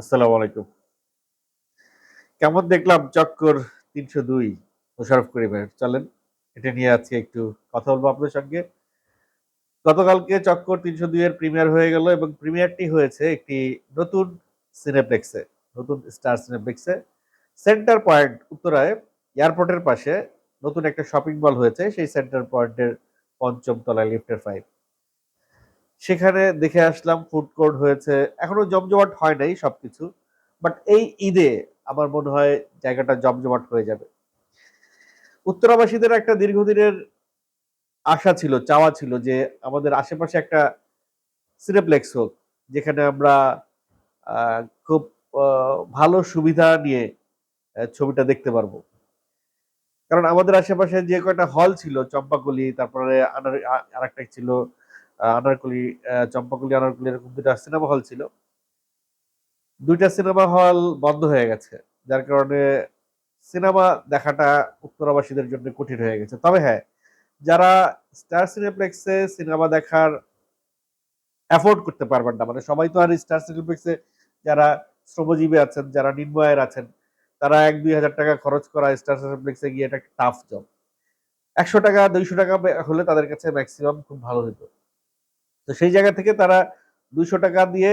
আসসালামু আলাইকুম। কেমন দেখলাম? চক্কর তিনশো দুই মোশারফ করিমের চলেন। এটা নিয়ে আজকে একটু কথা বলব আপনাদের সঙ্গে। গতকালকে চক্কর তিনশো দুই এর প্রিমিয়ার হয়ে গেল এবং প্রিমিয়ারটি হয়েছে একটি নতুন সিনেপ্লেক্সে নতুন স্টার সিনেপ্লেক্সে সেন্টার পয়েন্ট উত্তরায়, এয়ারপোর্টের পাশে নতুন একটা শপিং মল হয়েছে। সেই সেন্টার পয়েন্টের পঞ্চম তলায় লিফটের ফাইভ সেখানে দেখে আসলাম ফুড কোর্ট হয়েছে। এখনও জমজমাট হয় নাই সবকিছু বাট এই ঈদে আমার মনে হয় জায়গাটা জমজমাট হয়ে যাবে। উত্তরাবাসীদের একটা দীর্ঘদিনের আশা ছিল, চাওয়া ছিল যে আমাদের আশেপাশে একটা সিনেপ্লেক্স হোক, যেখানে আমরা খুব ভালো সুবিধা নিয়ে ছবিটা দেখতে পারব। কারণ আমাদের আশেপাশে যে কয়টা হল ছিল, চম্পাকলি, তারপরে আনার, আ- আরেকটা ছিল আনারকলি চম্পাকলি, আনারকলি এরকম দুটা সিনেমা হল ছিল। দুইটা সিনেমা হল বন্ধ হয়ে গেছে, যার কারণে সিনেমা দেখাটা উত্তরাবাসীদের জন্য কঠিন হয়ে গেছে। তবে হ্যাঁ যারা স্টার সিনেপ্লেক্সে সিনেমা দেখার অ্যাফোর্ড করতে পারবেন না মানে সবাই তো আর স্টার সিনেপ্লেক্সে যারা শ্রমজীবী আছেন, যারা নিম্ন আছেন, তারা এক দুই হাজার টাকা খরচ করা স্টার সিনেপ্লেক্সে গিয়ে এটা টাফ জব একশো টাকা, দুইশো টাকা হলে তাদের কাছে ম্যাক্সিমাম খুব ভালো হতো। তো সেই জায়গা থেকে তারা দুইশো টাকা দিয়ে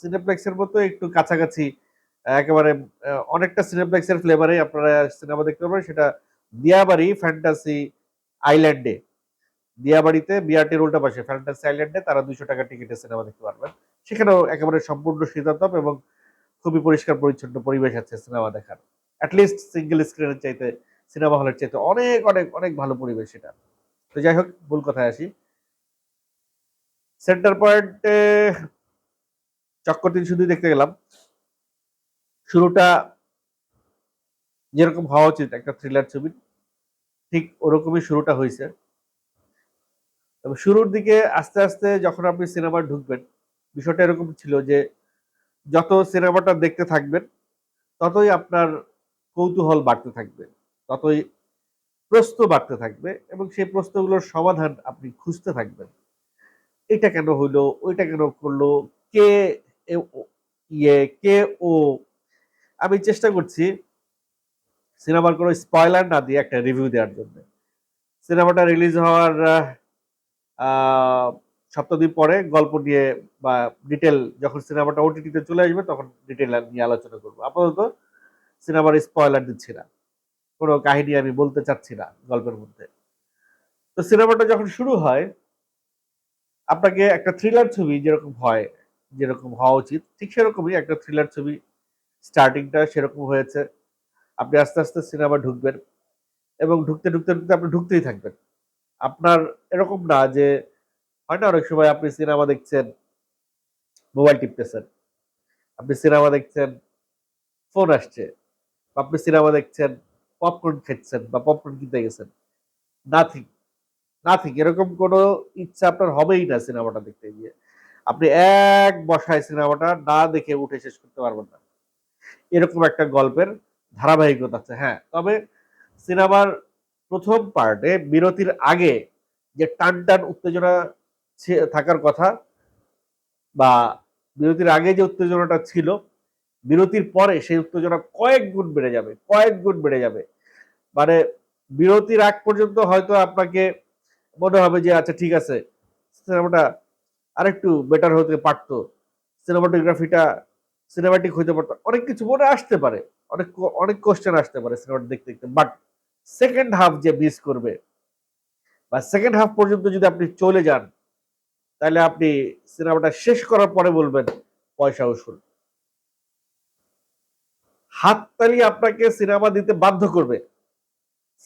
সিনেপ্লেক্সের মতো একটু কাছাকাছি, একেবারে অনেকটা সিনেপ্লেক্সের ফ্লেভারে আপনারা সিনেমা দেখতে পারবেন। সেটা দিয়াবাড়ি ফ্যান্টাসি আইল্যান্ডে দিয়াবাড়িতে বিআরটির রোলটা পাশে ফ্যান্টাসি আইল্যান্ডে তারা দুইশো টাকা টিকিটে সিনেমা দেখতে পারবেন। সেখানেও একেবারে সম্পূর্ণ শীতাতপ এবং খুবই পরিষ্কার পরিচ্ছন্ন পরিবেশ আছে সিনেমা দেখার। অ্যাটলিস্ট সিঙ্গেল স্ক্রিনের চাইতে, সিনেমা হলের চাইতে অনেক অনেক অনেক ভালো পরিবেশ সেটা। তো যাই হোক, ভুল কথায় আসি। সেন্টার পয়েন্টে চক্কর তিন শুধু দেখতে গেলাম। শুরুটা যেরকম হওয়া উচিত একটা থ্রিলার ছবি, ঠিক ওরকমই শুরুটা হয়েছে। তবে শুরুর দিকে আস্তে আস্তে যখন আপনি সিনেমা ঢুকবেন, বিষয়টা এরকম ছিল যে যত সিনেমাটা দেখতে থাকবেন, ততই আপনার কৌতূহল বাড়তে থাকবে, ততই প্রশ্ন বাড়তে থাকবে এবং সেই প্রশ্নগুলোর সমাধান আপনি খুঁজতে থাকবেন। এটা কেন হইল ওইটা কেন করল, কে ইয়ে কে ও? আমি চেষ্টা করছি সিনেমার কোনো স্পয়লার না দিয়ে একটা রিভিউ দেওয়ার জন্য। সিনেমাটা রিলিজ হওয়ার সপ্তাহ দিন পরে গল্প নিয়ে বা ডিটেল যখন সিনেমাটা ওটিটিতে চলে আসবে তখন ডিটেল নিয়ে আলোচনা করব। আপাতত সিনেমার স্পয়লার দিচ্ছি না। কোনো কাহিনী আমি বলতে চাচ্ছি না গল্পের মধ্যে। তো সিনেমাটা যখন শুরু হয় আপনাকে একটা থ্রিলার ছবি যেরকম হয়, যেরকম হওয়া উচিত, ঠিক সেরকমই একটা থ্রিলার ছবি স্টার্টিংটা সেরকম হয়েছে। আপনি আস্তে আস্তে সিনেমা ঢুকবেন এবং ঢুকতে ঢুকতে ঢুকতে আপনি ঢুকতেই থাকবেন। আপনার এরকম না যে, হয় না অনেক সময় আপনি সিনেমা দেখছেন মোবাইল টিপতেছেন, আপনি সিনেমা দেখছেন ফোন আসছে, বা আপনি সিনেমা দেখছেন পপকর্ন খেচ্ছেন, বা পপকর্ন কিনতে গেছেন নাথিং নাথিং, এরকম কোনো ইচ্ছা আপনার হবেই না সিনেমাটা দেখতে গিয়ে। আপনি এক বসায় সিনেমাটা না দেখে উঠে শেষ করতে পারবেন না। এরকম একটা গল্পের ধারাবাহিকতা আছে হ্যাঁ। তবে সিনেমার প্রথম পার্টে বিরতির আগে যে টান টান উত্তেজনা থাকার কথা বা বিরতির আগে যে উত্তেজনাটা ছিল, বিরতির পরে সেই উত্তেজনা কয়েক গুণ বেড়ে যাবে, কয়েক গুণ বেড়ে যাবে। মানে বিরতির আগ পর্যন্ত হয়তো আপনাকে মনে হবে যে আচ্ছা ঠিক আছে। সিনেমাটা আরেকটু বেটার হতে পারতো। সিনেমাটোগ্রাফিটা সিনেমাটিক হইতে পারতো। অনেক কিছু মনে আসতে পারে। অনেক অনেক কোশ্চেন আসতে পারে সিনেমাটা দেখতে দেখতে। বাট সেকেন্ড হাফ যে মিস করবে, বা সেকেন্ড হাফ পর্যন্ত যদি আপনি চলে যান, তাহলে আপনি সিনেমাটা শেষ করার পরে বলবেন, পয়সা উসুল। হাততালি আপনাকে সিনেমা দিতে বাধ্য করবে।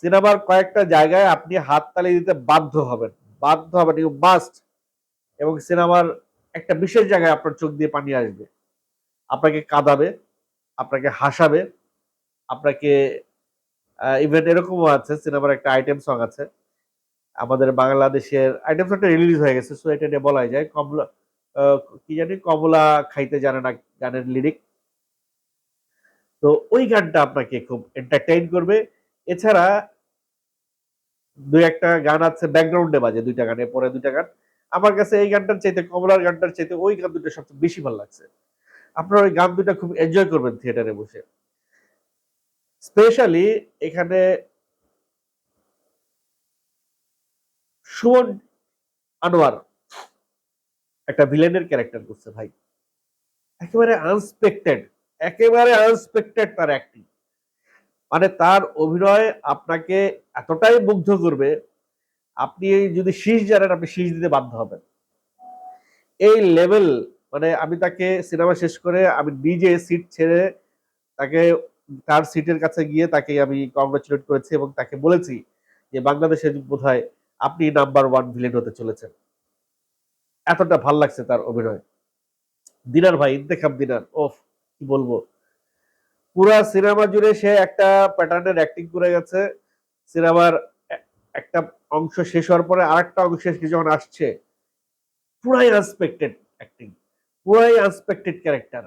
সিনেমার কয়েকটা জায়গায় আপনি হাত হাততালি দিতে বাধ্য হবেন। বাধ্য হবেন ইউ মাস্ট এবং সিনেমার একটা বিশেষ জায়গায় আপনার চোখ দিয়ে পানি আসবে। আপনাকে কাঁদাবে, আপনাকে হাসাবে, আপনাকে ইভেন এরকমও আছে, সিনেমার একটা আইটেম সং আছে। আমাদের বাংলাদেশের, আইটেম সংটা রিলিজ হয়ে গেছে সো এটা নিয়ে বলাই যায়। কমলা কি জানি, কমলা খাইতে জানে না গানের লিরিক তো ওই গানটা আপনাকে খুব এন্টারটেইন করবে। এছাড়া দুই একটা গান আছে ব্যাকগ্রাউন্ডে বাজে দুইটা গানে পরে দুইটা গান। আমার কাছে এই গানটার চাইতে, কমলার গানটার চাইতে ওই গান দুটো সবচেয়ে বেশি ভালো লাগছে। আপনারা ওই গান দুটা খুব এনজয় করবেন থিয়েটারে বসে। স্পেশালি এখানে সুমন আনোয়ার একটা ভিলেনের ক্যারেক্টার করছে ভাই। একেবারে আনস্পেক্টেড একেবারে আনস্পেক্টেড তার অ্যাক্টিং মানে তার অভিনয় আপনাকে এতটাই মুগ্ধ করবে, আপনি যদি শীষ জানেন, আপনি শীষ দিতে বাধ্য হবেন। এই লেভেল মানে আমি তাকে সিনেমা শেষ করে আমি নিজে সিট ছেড়ে তাকে, তার সিটের কাছে গিয়ে তাকে আমি কংগ্রাচুলেট করেছি এবং তাকে বলেছি যে বাংলাদেশে বোধহয় আপনি নাম্বার ওয়ান ভিলেন হতে চলেছেন। এতটা ভালো লাগছে তার অভিনয়। দিনার ভাই, ইন্তেখাব দিনার, ওফ, কি বলব? পুরা সিনেমা জুড়ে সে একটা প্যাটার্নের অ্যাক্টিং করে গেছে। সিনেমার একটা অংশ শেষ হওয়ার পরে আরেকটা অংশ যখন আসছে, পুরাই আনস্পেক্টেড অ্যাক্টিং পুরাই আনস্পেক্টেড ক্যারেক্টার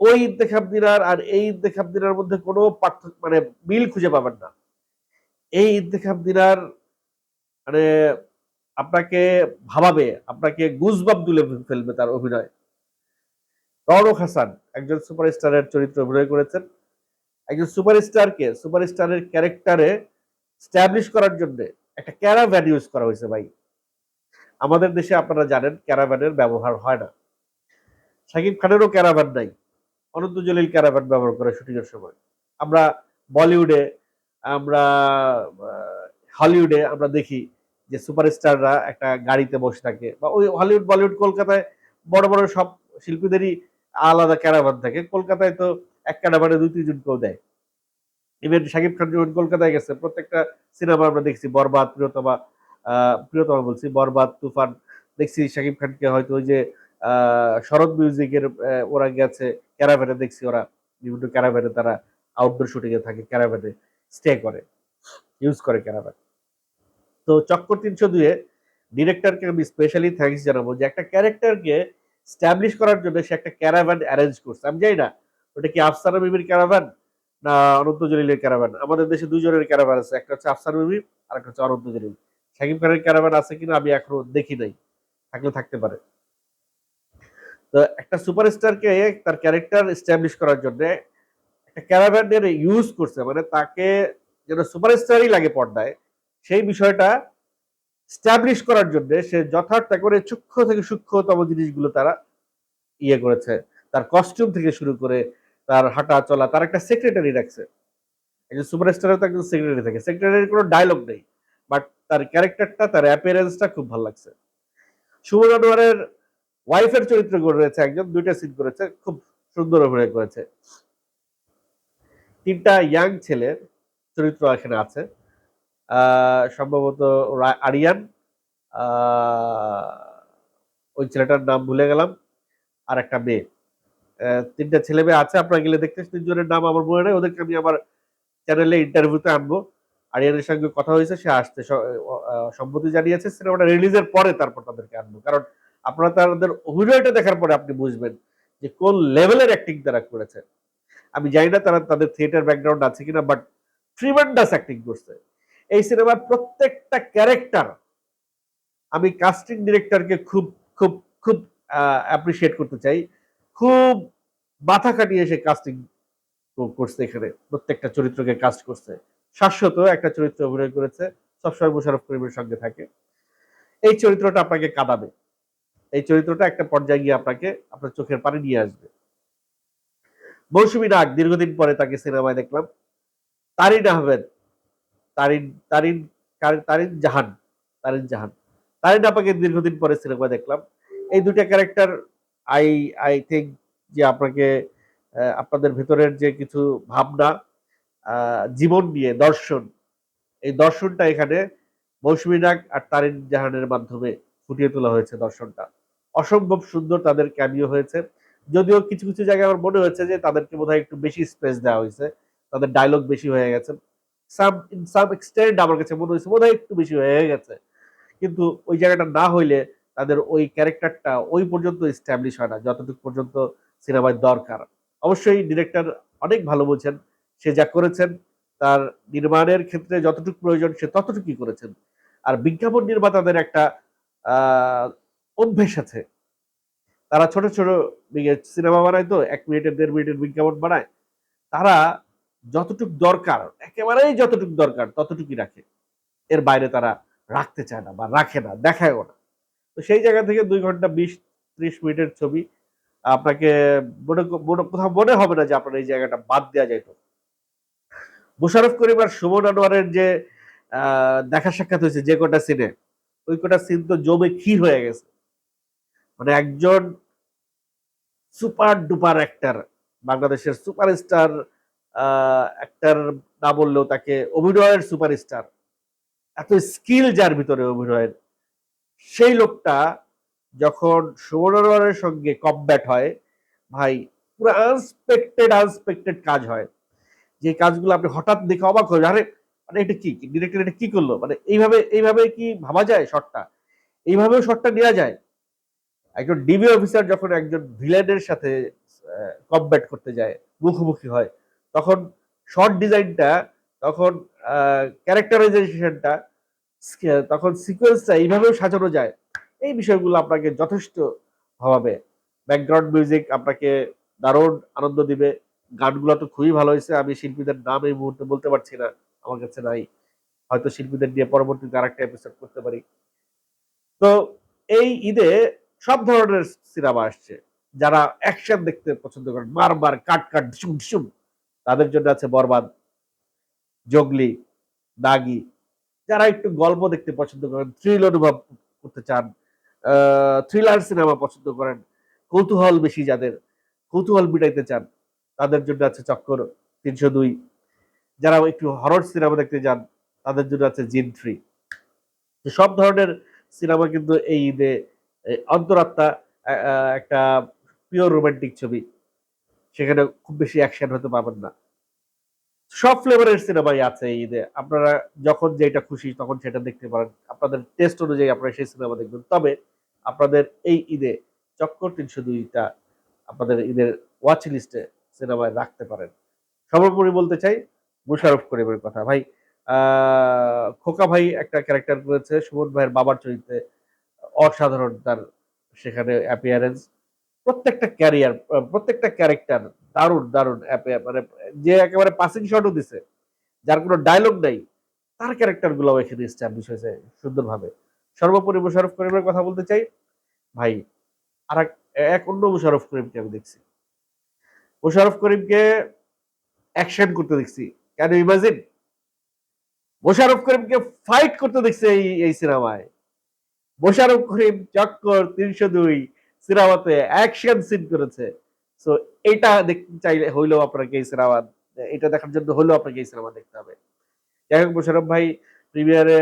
ওই ইন্তেখাব দিনার আর এই ইন্তেখাব দিনার মধ্যে কোনো পার্থক্য মানে মিল খুঁজে পাবেন না। এই ইন্তেখাব দিনার মানে আপনাকে ভাবাবে, আপনাকে গুজবাব তুলে ফেলবে তার অভিনয়। রৌনক হাসান, একজন সুপারস্টারের চরিত্র অভিনয় করেছেন। একজন সুপারস্টারকে, সুপারস্টারের ক্যারেক্টারে স্ট্যাবলিশ করার জন্য একটা ক্যারাভ্যান ইউজ করা হয়েছে ভাই। আমাদের দেশে আপনারা জানেন ক্যারাভ্যানের ব্যবহার হয় না। শাকিব খানেরও ক্যারাভ্যান নাই। অনন্ত জলিল ক্যারাভ্যান ব্যবহার করে শুটিংয়ের সময়। আমরা বলিউডে, আমরা হলিউডে আমরা দেখি যে সুপারস্টাররা একটা গাড়িতে বসে থাকে বা ওই হলিউড, বলিউড কলকাতায় বড় বড় সব শিল্পীদেরই আলাদা ক্যারাভান থাকে। কলকাতায় তো এক ক্যারাভানে দুই, তিনজন কেউ দেয়। ইভেন শাকিব খান যখন কলকাতায় গেছে, প্রত্যেকটা সিনেমা আমরা দেখছি, বরবাদ, প্রিয়তমা প্রিয়তমা বলছি, বরবাদ, তুফান, দেখছি শাকিব খানকে হয়তো ওই যে শরৎ মিউজিকের ওরা গেছে ক্যারাভ্যানে দেখছি ওরা, বিভিন্ন ক্যারাভ্যানে তারা আউটডোর শুটিং এ থাকে ক্যারাভ্যানে স্টে করে ইউজ করে ক্যারাভ্যান তো চক্কর তিনশো দুয়ে ডিরেক্টরকে আমি স্পেশালি থ্যাংকস জানাব যে একটা ক্যারেক্টারকে স্ট্যাবলিশ করার জন্য সে একটা ক্যারাভ্যান অ্যারেঞ্জ করছে। আমি জানি না, ওটা কি আফসানা বিবির ক্যারাভ্যান না অনন্ত জলিলের ক্যারাভ্যান আমাদের দেশে দুজনের ক্যারাভ্যান আছে, একটা হচ্ছে আফসানা বিবি আর একটা হচ্ছে অনন্ত জলিল। শাকিব খানের ক্যারাভ্যান আছে কিনা আমি এখনও দেখি নাই, থাকলে থাকতে পারে। তো একটা সুপারস্টারকে তার ক্যারেক্টার এস্টাবলিশ করার জন্য একটা ক্যারাভ্যানের ইউজ করছে মানে তাকে যেন সুপারস্টারই লাগে পর্দায়, সেই বিষয়টা স্ট্যাবলিশ করার জন্য সে যথার্থ করে সূক্ষ্ম থেকে সূক্ষ্মতম জিনিসগুলো তারা ইয়ে করেছে। তার কস্টিউম থেকে শুরু করে তার হাঁটা চলা, তার একটা সেক্রেটারি রাখছে। একজন সুপারস্টারের তো একজন সেক্রেটারি থাকে। সেক্রেটারির কোনো ডায়লগ নেই। বাট তার ক্যারেক্টারটা তার অ্যাপিয়ারেন্সটা খুব ভালো লাগছে। সুমন আনোয়ারের ওয়াইফের চরিত্র করেছে একজন, দুইটা সিন করেছে, খুব সুন্দর অভিনয় করেছে। তিনটা ইয়াং ছেলের চরিত্র এখানে আছে। সম্ভবত আরিয়ান। ওই ছেলেটার নাম ভুলে গেলাম। আর একটা মেয়ে। তিনটা ছেলে মেয়ে আছে, আপনারা গেলে দেখতে তিনজনের নাম আমার মনে নেই। ওদেরকে আমি আমার চ্যানেলে ইন্টারভিউতে আনব। আরিয়ানের সঙ্গে কথা হয়েছে, সে আসতে সম্মতি জানিয়েছে। সিনেমাটা রিলিজের পরে তারপর তাদেরকে আনব। কারণ আপনারা তাদের অভিনয়টা দেখার পরে আপনি বুঝবেন যে কোন লেভেলের অ্যাক্টিং তারা করেছে। আমি জানি না তারা তাদের থিয়েটার ব্যাকগ্রাউন্ড আছে কিনা বাট ট্রিমেন্ডাস অ্যাক্টিং করছে। এই সিনেমার প্রত্যেকটা ক্যারেক্টার আমি কাস্টিং ডিরেক্টরকে খুব খুব খুব অ্যাপ্রিসিয়েট করতে চাই। খুব মাথা কাটিয়ে সে কাস্টিং করছে এখানে, প্রত্যেকটা চরিত্রকে কাস্ট করছে। শাশ্বত একটা চরিত্র অভিনয় করেছে, সবসময় মুশারফ করিমের সঙ্গে থাকে। এই চরিত্রটা আপনাকে কাঁদাবে। এই চরিত্রটা একটা পর্যায়ে গিয়ে আপনাকে আপনার চোখের পানি নিয়ে আসবে। মৌসুমী নাগ, দীর্ঘদিন পরে তাকে সিনেমায় দেখলাম। তারিন আহমেদ তারিন তারিন তারিন জাহান তারিন জাহান। তারিন আপাকে দীর্ঘদিন পরে সিনেমা দেখলাম। এই দুটা ক্যারেক্টার আই আই থিঙ্ক যে আপনাকে আপনাদের ভেতরের যে কিছু ভাবনা জীবন নিয়ে, দর্শন, এই দর্শনটা এখানে মৌসুমী নাগ আর তারিন জাহানের মাধ্যমে ফুটিয়ে তোলা হয়েছে দর্শনটা। অসম্ভব সুন্দর তাদের ক্যামিও হয়েছে। যদিও কিছু কিছু জায়গায় আমার মনে হয়েছে যে তাদেরকে বোধহয় একটু বেশি স্পেস দেওয়া হয়েছে। তাদের ডায়লগ বেশি হয়ে গেছে। সাম ইন সাম এক্সটেন্ড আমার কাছে মনে হয়েছে, বোধহয় একটু বেশি হয়ে গেছে। কিন্তু ওই জায়গাটা না হইলে তাদের ওই ক্যারেক্টারটা ওই পর্যন্ত এস্টাবলিশ হয় না, যতটুকু পর্যন্ত সিনেমায় দরকার। অবশ্যই ডিরেক্টর অনেক ভালো বলছেন, সে যা করেছেন, তার নির্মাণের ক্ষেত্রে যতটুকু প্রয়োজন, সে ততটুকুই করেছেন। আর বিজ্ঞাপন নির্মাতাদের একটা অভ্যেস আছে। তারা ছোট ছোট সিনেমা বানায় তো, এক মিনিটের দেড় মিনিটের বিজ্ঞাপন বানায়। তারা যতটুক দরকার, একেবারেই যতটুক দরকার, ততটুকুই রাখে। এর বাইরে তারা রাখতে চায় না বা রাখে না, দেখায়ও না। তো সেই জায়গা থেকে দুই ঘণ্টা বিশ, ত্রিশ মিনিটের ছবি, আপনাকে মনে কোথাও মনে হবে না যে আপনার এই জায়গাটা বাদ দেওয়া যেত মোশারফ করিম আর সুমন আনোয়ারের যে দেখা সাক্ষাৎ হয়েছে যে কটা সিনে ওই কটা সিন তো জমে ক্ষীর হয়ে গেছে। মানে একজন সুপার ডুপার অ্যাক্টার বাংলাদেশের সুপারস্টার অ্যাক্টার না বললেও তাকে অভিনয়ের সুপারস্টার এত স্কিল যার ভিতরে অভিনয়ের। সেই লোকটা যখন সুবর্ণের সঙ্গে কমব্যাট হয়, ভাই, পুরো আনস্পেক্টেড আনস্পেক্টেড কাজ হয়। যে কাজগুলো আপনি হঠাৎ দেখে অবাক হয়ে আরে মানে এটা কি? ডিরেক্টর এটা কি করল? মানে এইভাবে এইভাবে কি ভাবা যায় শটটা এইভাবেও শটটা নেওয়া যায়। একজন ডিবি অফিসার যখন একজন ভিলেনের সাথে কমব্যাট করতে যায়, মুখোমুখি হয় তখন শর্ট ডিজাইনটা তখন ক্যারেক্টারাইজেশনটা তখন সিকোয়েন্সটা এইভাবেও সাজানো যায়। এই বিষয়গুলো আপনাকে যথেষ্ট ভাবাবে। ব্যাকগ্রাউন্ড মিউজিক আপনাকে দারুণ আনন্দ দিবে। গানগুলো তো খুবই ভালো হয়েছে। আমি শিল্পীদের নাম এই মুহূর্তে বলতে পারছি না। আমার কাছে নাই। হয়তো শিল্পীদের নিয়ে পরবর্তীতে আরেকটা এপিসোড করতে পারি। তো এই ঈদে সব ধরনের সিনেমা আসছে। যারা অ্যাকশন দেখতে পছন্দ করেন। বারবার কাট কাট ঢিসুম ঢিসুম তাদের জন্য আছে বরবাদ জগলি দাগি। যারা একটু গল্প দেখতে পছন্দ করেন থ্রিল অনুভব করতে চান থ্রিলার সিনেমা পছন্দ করেন, কৌতূহল বেশি যাদের, কৌতূহল মিটাইতে চান, তাদের জন্য আছে চক্কর তিনশো দুই। যারা একটু হরর সিনেমা দেখতে যান, তাদের জন্য আছে জিন থ্রি। সব ধরনের সিনেমা কিন্তু এই ঈদে অন্তরাত্মা একটা পিওর রোমান্টিক ছবি। সেখানে খুব বেশি অ্যাকশন হতে পারবেন না। সব ফ্লেভারের সিনেমাই আছে ঈদে আপনারা যখন যেটা খুশি তখন সেটা দেখতে পারেন। আপনাদের টেস্ট অনুযায়ী আপনারা সেই সিনেমা দেখবেন। তবে আপনাদের এই ঈদে চক্কর তিনশো দুইটা আপনাদের ঈদের ওয়াচ লিস্টে সিনেমায় রাখতে পারেন। সর্বোপরি বলতে চাই, মুশারফ করিমের কথা। ভাই খোকা ভাই একটা ক্যারেক্টার করেছে সুমন ভাইয়ের বাবার চরিত্রে অসাধারণ তার সেখানে অ্যাপিয়ারেন্স প্রত্যেকটা ক্যারিয়ার প্রত্যেকটা ক্যারেক্টার দারুণ দারুণ মানে যে একেবারে পাসিং শটও দিছে, যার কোনো ডায়লগ নাই, তার ক্যারেক্টারগুলো এখানে এস্টাবলিশ হয়েছে সুন্দরভাবে। সর্বোপরি মোশারফ করিমের কথা বলতে চাই, ভাই আর এক- অন্য মোশারফ করিমকে আমি দেখছি। মোশারফ করিমকে অ্যাকশন করতে দেখছি। ক্যান ইমাজিন মোশারফ করিমকে ফাইট করতে দেখছি এই এই সিনেমায়। মোশারফ করিম চক্কর তিনশো দুই সিনেমাতে অ্যাকশন সিন করেছে। সো এটা দেখতে চাইলে হইলেও আপনাকে এই সিনেমা এটা দেখার জন্য হলেও আপনাকে এই সিনেমা দেখতে হবে। যাই হোক মোশারফ ভাই প্রিমিয়ারে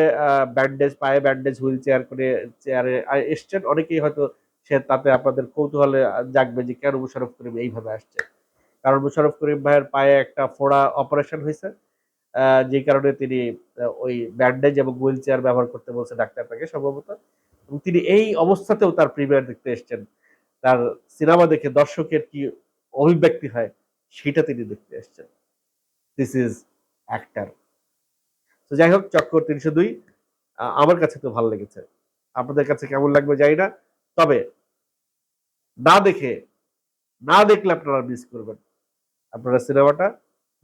ব্যান্ডেজ পায়ে ব্যান্ডেজ হুইল চেয়ার করে চেয়ারে এসছেন। অনেকেই হয়তো সে তাতে আপনাদের কৌতূহলে জাগবে যে কেন মোশারফ করিম এইভাবে আসছে। কারণ মোশারফ করিম ভাইয়ের পায়ে একটা ফোড়া অপারেশন হয়েছে। যে কারণে তিনি ওই ব্যান্ডেজ এবং হুইল চেয়ার ব্যবহার করতে বলছে ডাক্তারটাকে সম্ভবত। এবং তিনি এই অবস্থাতেও তার প্রিমিয়ার দেখতে এসছেন। তার সিনেমা দেখে দর্শকের কি অভিব্যক্তি হয়, সেটা তিনি দেখতে এসছেন। দিস ইজ অ্যাক্টার তো যাই হোক, চক্কর তিনশো দুই আমার কাছে তো ভালো লেগেছে। আপনাদের কাছে কেমন লাগবে জানি না, তবে না দেখে, না দেখলে আপনারা মিস করবেন। আপনারা সিনেমাটা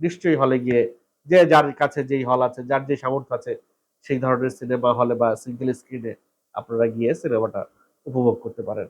নিশ্চয়ই হলে গিয়ে, যে যার কাছে যেই হল আছে, যার যে সামর্থ্য আছে, সেই ধরনের সিনেমা হলে বা সিঙ্গেল স্ক্রিনে আপনারা গিয়ে সিনেমাটা উপভোগ করতে পারেন।